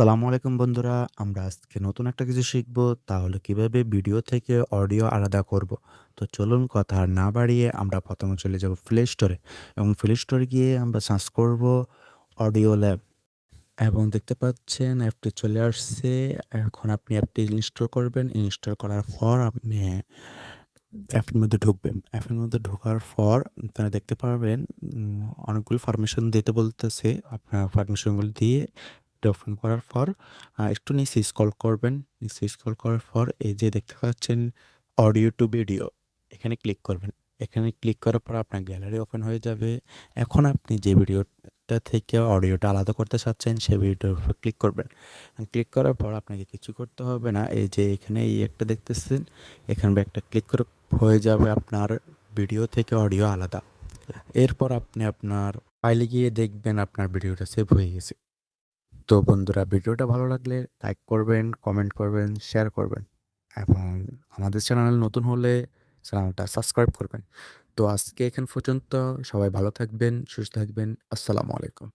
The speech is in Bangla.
আসসালামু আলাইকুম বন্ধুরা। আমরা আজকে নতুন একটা কিছু শিখব। তাহলে কীভাবে ভিডিও থেকে অডিও আলাদা করব। তো চলুন কথা না বাড়িয়ে আমরা প্রথমে চলে যাব প্লে স্টোরে এবং প্লে স্টোরে গিয়ে আমরা সার্চ করব অডিও ল্যাব এবং দেখতে পাচ্ছেন অ্যাপটি চলে আসছে। এখন আপনি অ্যাপটি ইনস্টল করবেন। ইনস্টল করার পর আপনি অ্যাপের মধ্যে ঢুকবেন। অ্যাপের মধ্যে ঢোকার পর আপনারা দেখতে পারবেন অনেকগুলো পারমিশন দিতে বলতেছে। আপনার পারমিশনগুলো দিয়ে এটা ওপেন করার পর একটু নিচে স্ক্রল করবেন। নিচে স্ক্রল করার পর এই যে দেখতে পাচ্ছেন অডিও টু ভিডিও এখানে ক্লিক করবেন। এখানে ক্লিক করার পর আপনার গ্যালারি ওপেন হয়ে যাবে। এখন আপনি যে ভিডিওটা থেকে অডিওটা আলাদা করতে চাচ্ছেন, সেই ভিডিওটার উপর ক্লিক করবেন। ক্লিক করার পর আপনাকে কিছু করতে হবে না। এই যে এখানে এই একটা দেখতেছেন, এখানে একটা ক্লিক করে হয়ে যাবে আপনার ভিডিও থেকে অডিও আলাদা। এরপর আপনি আপনার ফাইলে গিয়ে দেখবেন আপনার ভিডিওটা সেভ হয়ে গেছে। তো বন্ধুরা ভিডিওটা ভালো লাগলে লাইক করবেন, কমেন্ট করবেন, শেয়ার করবেন এবং আমাদের চ্যানেল নতুন হলে চ্যানেলটা সাবস্ক্রাইব করবেন। তো আজকে এখান পর্যন্ত সবাই ভালো থাকবেন, সুস্থ থাকবেন। আসসালামু আলাইকুম।